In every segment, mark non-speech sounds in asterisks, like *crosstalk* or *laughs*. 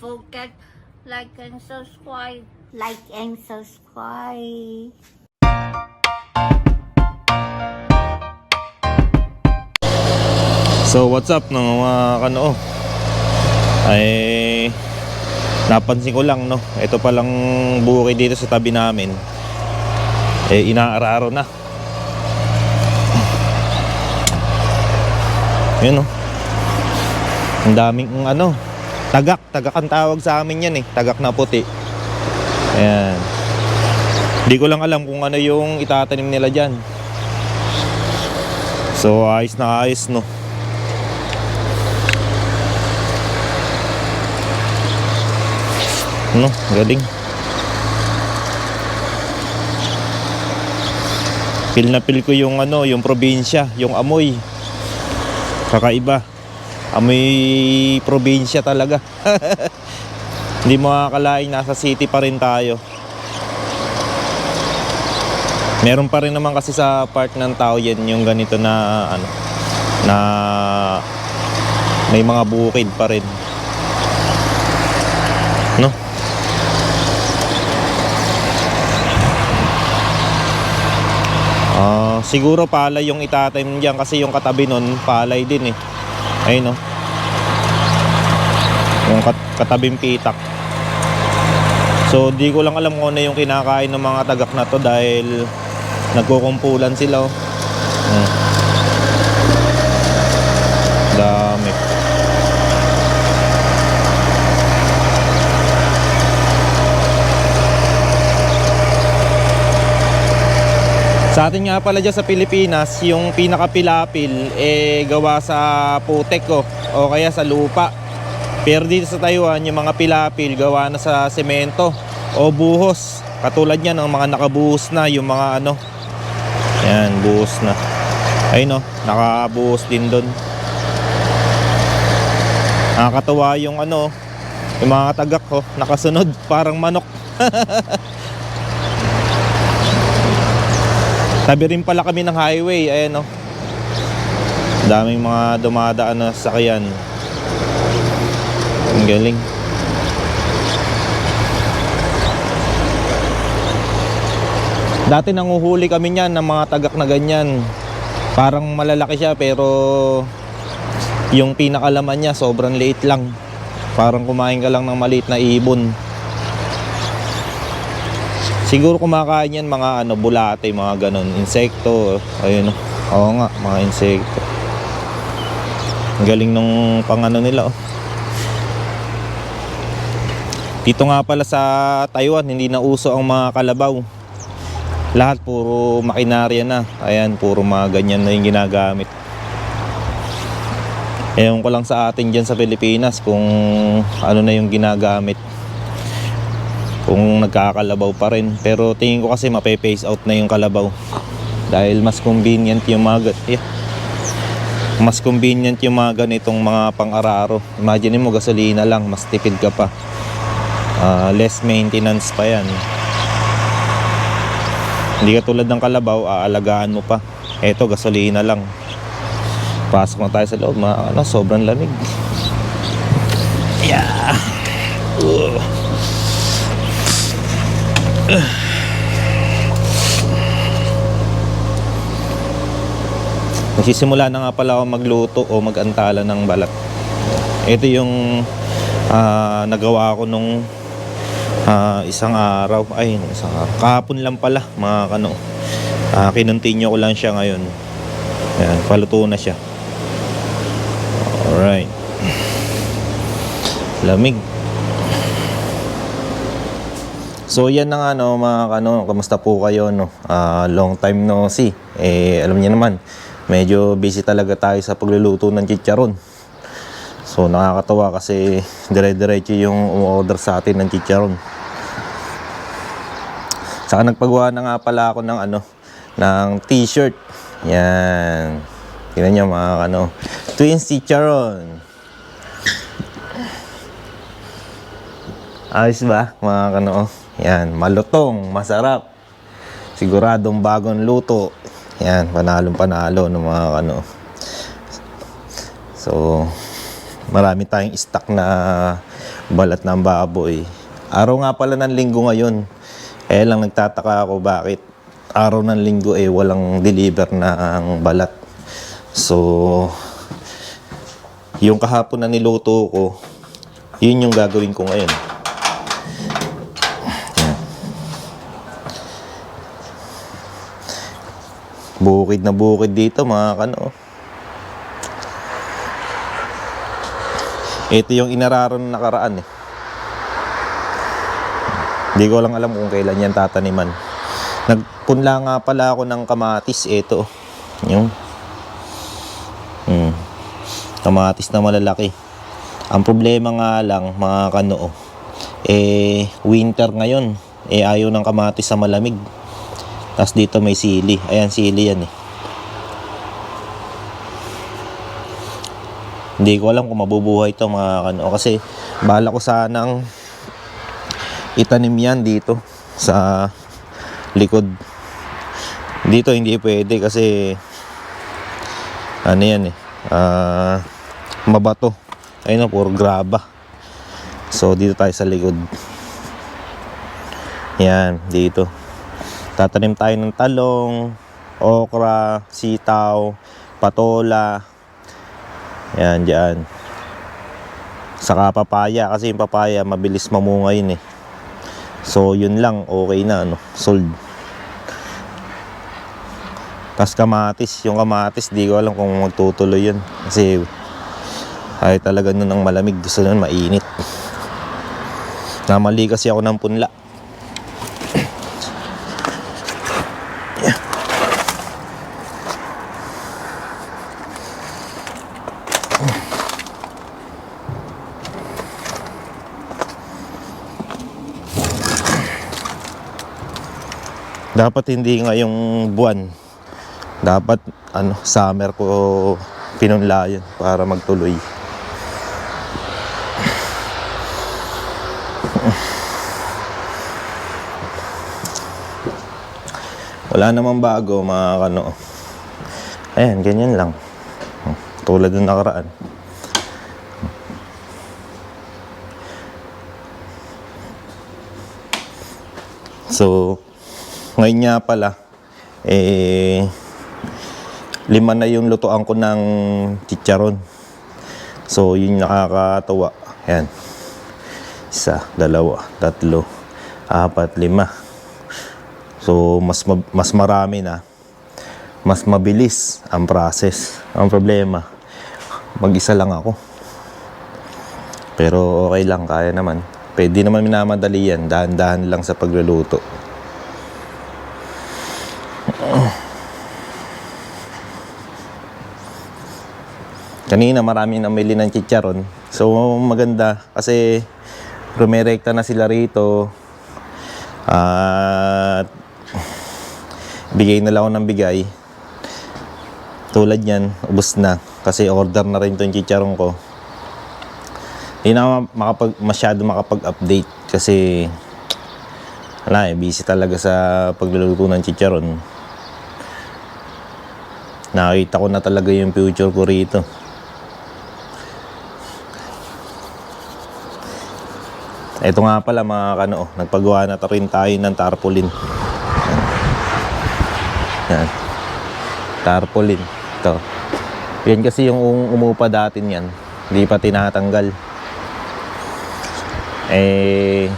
forget like and subscribe. Like and subscribe. So what's up no mga kano? Ay napansin ko lang no? Ito palang bukid dito sa tabi namin. Eh inaararo na. Yun no? Ang daming ano tagak tagak ang tawag sa amin yan eh tagak na puti ayan hindi ko lang alam kung ano yung itatanim nila dyan so ayos na ayos no No, galing. Feel na feel ko yung ano, yung probinsya, yung amoy. Kakaiba. Amoy probinsya talaga. *laughs* Hindi mo akalain nasa city pa rin tayo. Meron pa rin naman kasi sa part ng tao yan yung ganito na ano na may mga bukid pa rin. No? Ah, siguro palay yung itatanim diyan kasi yung katabi nun palay din eh. Ayun no. Yung kat katabing pitak. So di ko lang alam kung ano yung kinakain ng mga tagak na to dahil nagkukumpulan sila oh. Hmm. Sa atin nga pala dyan sa Pilipinas, yung pinakapilapil eh gawa sa putek ko o kaya sa lupa. Pero dito sa Taiwan, yung mga pilapil gawa na sa semento o buhos. Katulad yan, ang mga nakabuhos na, yung mga ano. Yan, buhos na. Ayun no, nakabuhos din doon. Nakakatawa yung ano, yung mga tagak ko, nakasunod, *laughs* parang manok. *laughs* Tabi rin pala kami ng highway, ayan o. Daming mga dumadaan na sakyan. Ang galing. Dati nanguhuli kami niyan ng mga tagak na ganyan. Parang malalaki siya pero yung pinakalaman niya sobrang liit lang. Parang kumain ka lang ng maliit na ibon. Siguro kumakain yan mga ano, bulate, mga ganun, insekto. Ayun, oo nga, mga insekto. Ang galing nung pangano nila, oh. Dito nga pala sa Taiwan, hindi na uso ang mga kalabaw. Lahat puro makinarya na. Ayan, puro mga ganyan na yung ginagamit. Ewan ko lang sa atin dyan sa Pilipinas kung ano na yung ginagamit kung nagkakalabaw pa rin. Pero tingin ko kasi mape-phase out na yung kalabaw. Dahil mas convenient yung mga ga- yeah. mas convenient yung mga ganitong mga pang-araro. Imagine mo gasolina lang mas tipid ka pa. Ah, less maintenance pa yan. Hindi ka tulad ng kalabaw aalagaan mo pa. Eto gasolina lang. Pasok na tayo sa loob mga ano, sobrang lamig Nagsisimula na nga pala ako magluto o magantala ng balat. Ito yung ah, nagawa ko nung ah, isang araw. Ay, isang araw. Kahapon lang pala, mga kano. Ah, kinontinue ko lang siya ngayon. Ayan, paluto na siya. Alright. Lamig. So yan na nga no mga kano, kamusta po kayo no? Ah, long time no see. Eh alam niyo naman, medyo busy talaga tayo sa pagluluto ng chicharon. So nakakatawa kasi dire-diretso yung order sa atin ng chicharon. Saka nagpagawa na nga pala ako ng ano, ng t-shirt. Yan. Tingnan niyo mga kano, Twins Chicharon. Ayos ba mga kano? Yan, malutong, masarap. Siguradong bagong luto. Yan, panalong panalo ng mga ano. So, marami tayong stock na balat ng baboy. Araw nga pala ng linggo ngayon. Kaya lang nagtataka ako bakit araw ng linggo eh walang deliver ng balat. So, yung kahapon na niluto ko, yun yung gagawin ko ngayon. Bukid na bukid dito mga kano. Ito yung inararon na nakaraan eh. Hindi ko lang alam kung kailan yan tataniman. Nagpunla nga pala ako ng kamatis. Ito. Yung. Hmm. Kamatis na malalaki. Ang problema nga lang, mga kanoo, eh, winter ngayon. Eh, ayaw ng kamatis sa malamig. Tapos dito may sili. Ayan, sili yan eh. Hindi ko alam kung mabubuhay to mga kano. Kasi bala ko sanang itanim yan dito sa likod. Dito hindi pwede kasi ano yan eh. ah, mabato. Ayun o, puro graba. So dito tayo sa likod. Yan, dito. Tatanim tayo ng talong, okra, sitaw, patola, yan, dyan. Saka papaya, kasi yung papaya mabilis mamunga yun eh. So, yun lang, okay na, ano, sold. Tapos kamatis, yung kamatis, di ko alam kung magtutuloy yun. Kasi, ay talaga nun ang malamig, gusto nun mainit. Namali kasi ako ng punla. Dapat hindi ngayong buwan. Dapat ano, summer ko pinunla yun para magtuloy. Wala namang bago mga kano. Ayan, ganyan lang. Tulad ng nakaraan. So, ngayon nga pala, eh, lima na yung lutuan ko ng chicharon. So, yun nakakatawa. Ayan. Isa, dalawa, tatlo, apat, lima. So, mas, ma- mas marami na. Mas mabilis ang process. Ang problema, mag-isa lang ako. Pero okay lang, kaya naman. Pwede naman minamadali yan. Dahan-dahan lang sa pagluluto. Kanina maraming namili ng chicharon. So maganda kasi rumirekta na sila rito. At bigay na lang ako ng bigay. Tulad yan, ubos na. Kasi order na rin itong chicharon ko. Hindi na makapag, masyado makapag-update kasi wala eh, busy talaga sa pagluluto ng chicharon. Nakita ko na talaga yung future ko rito. Ito nga pala mga kano, nagpagawa na rin tayo ng tarpaulin. Yan. Tarpaulin. Ito. Yan kasi yung um- umupa dati yan. Hindi pa tinatanggal. Eh,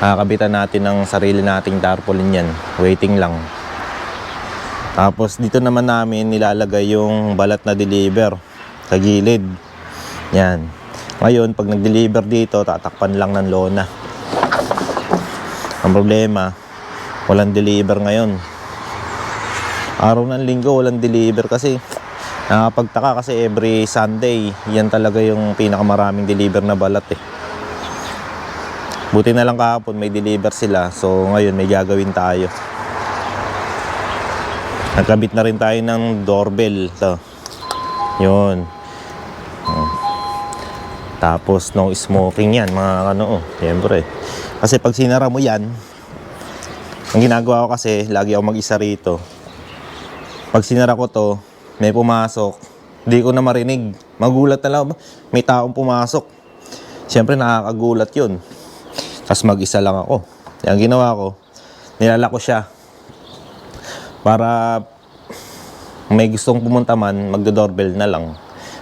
kakabitan natin ng sarili nating tarpaulin yan. Waiting lang. Tapos dito naman namin nilalagay yung balat na deliver sa gilid. Yan. Ngayon, pag nag-deliver dito, tatakpan lang ng lona. Ang problema, walang deliver ngayon. Araw ng linggo, walang deliver kasi nakapagtaka kasi every Sunday, yan talaga yung pinakamaraming deliver na balat eh. Buti na lang kahapon may deliver sila, so ngayon may gagawin tayo. Nagkabit na rin tayo ng doorbell. So, yun. Tapos no smoking yan, mga ano, oh, siyempre. Kasi pag sinara mo yan, ang ginagawa ko kasi, lagi ako mag-isa rito. Pag sinara ko to, may pumasok, di ko na marinig. Magulat na lang, may taong pumasok. Siyempre nakakagulat yun. Tapos mag-isa lang ako. Ang ginawa ko, nilala ko siya. Para may gustong pumunta man, magdo-doorbell na lang.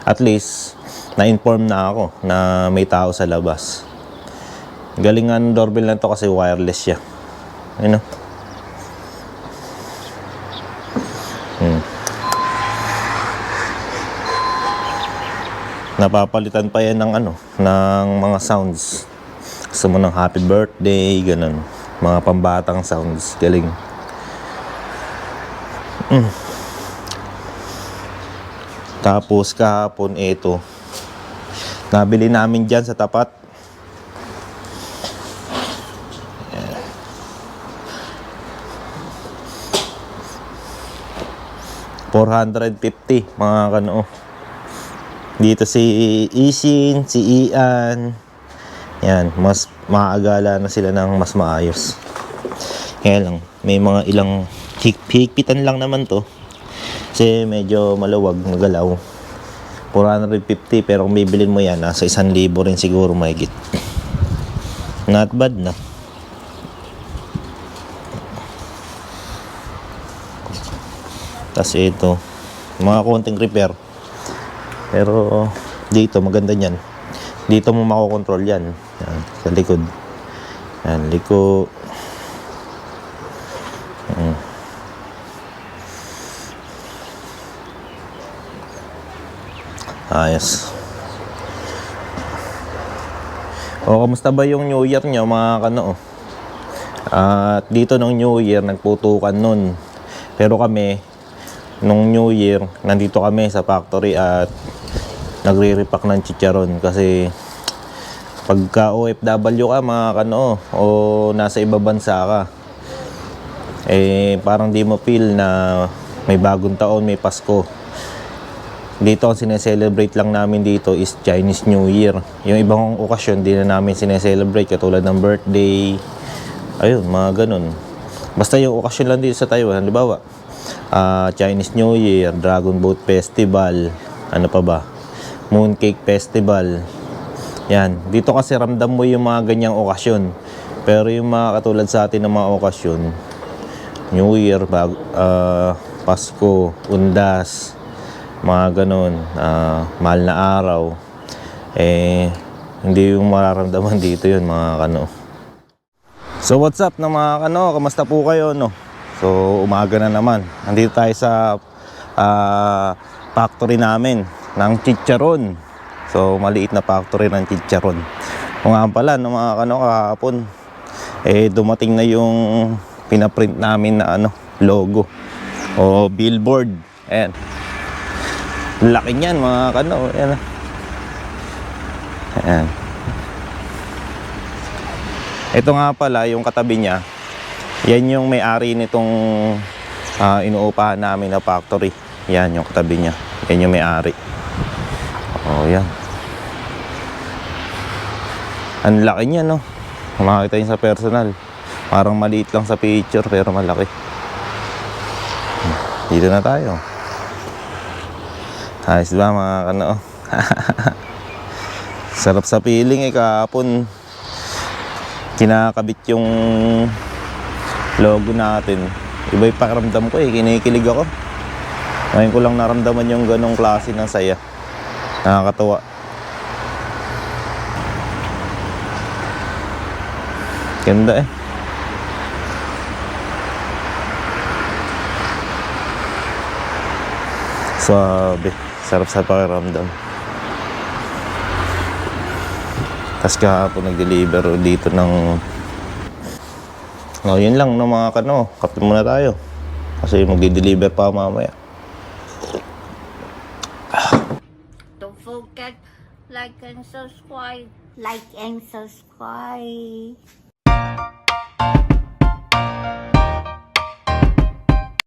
At least, na-inform na ako na may tao sa labas. Galing nga ng doorbell na to kasi wireless siya. Ayun o. Hmm. Napapalitan pa yan ng ano, ng mga sounds. Gusto mo ng happy birthday, ganun. Mga pambatang sounds. Galing. Mm. Tapos kahapon, ito. Nabili namin dyan sa tapat. Ayan. $450 mga kano. Dito si Isin, si Ian. Yan, mas maagala na sila ng mas maayos. Kaya lang, may mga ilang higpitan lang naman to. Kasi medyo maluwag, magalaw. 450 pero kung bibilin mo yan, nasa 1,000 rin siguro mahigit. Not bad na. Tapos ito, mga konting repair. Pero dito maganda niyan. Dito mo makokontrol yan. yan sa likod. Yan, liko. Ayos. O, kamusta ba yung New Year nyo mga kano? At dito nung New Year, nagputukan nun. Pero kami, nung New Year, nandito kami sa factory at nagre-repack ng chicharon kasi pagka OFW ka mga kano o nasa iba bansa ka eh parang di mo feel na may bagong taon, may Pasko. Dito ang sineselebrate lang namin dito is Chinese New Year. Yung ibang okasyon di na namin sineselebrate katulad ng birthday. Ayun, mga ganun. Basta yung okasyon lang dito sa Taiwan, halimbawa, ah, Chinese New Year, Dragon Boat Festival, ano pa ba? Mooncake Festival. Yan. Dito kasi ramdam mo yung mga ganyang okasyon. Pero yung mga katulad sa atin ng mga okasyon, New Year, bag, ah, Pasko, Undas, mga ganun, ah, mahal na araw, eh, hindi yung mararamdaman *laughs* dito yun mga kano. So what's up na mga kano, kamusta po kayo no? So umaga na naman, nandito tayo sa ah, factory namin ng chicharon. So maliit na factory ng chicharon. Kung nga pala, no, mga kano kahapon, eh dumating na yung pinaprint namin na ano, logo o billboard. Ayan. Laki niyan mga kano. Ayan. Ayan. Ito nga pala, yung katabi niya, yan yung may-ari nitong ah, inuupahan namin na factory. Yan yung katabi niya. Yan yung may-ari. Oh, yan. Ang laki niya, no? Makakita yun sa personal. Parang maliit lang sa picture, pero malaki. Dito na tayo. Ayos ba mga kano? *laughs* Sarap sa piling eh kahapon. Kinakabit yung logo natin. Iba yung pakiramdam ko eh. Kinikilig ako. Ngayon ko lang naramdaman yung ganong klase ng saya. Nakakatuwa. Ganda eh. Sabi, sarap sa pakiramdam. Tapos kahapon nag-deliver dito ng... Oh, yun lang no mga kano. Kape muna tayo. Kasi magdi-deliver pa mamaya. Don't forget like and subscribe. Like and subscribe.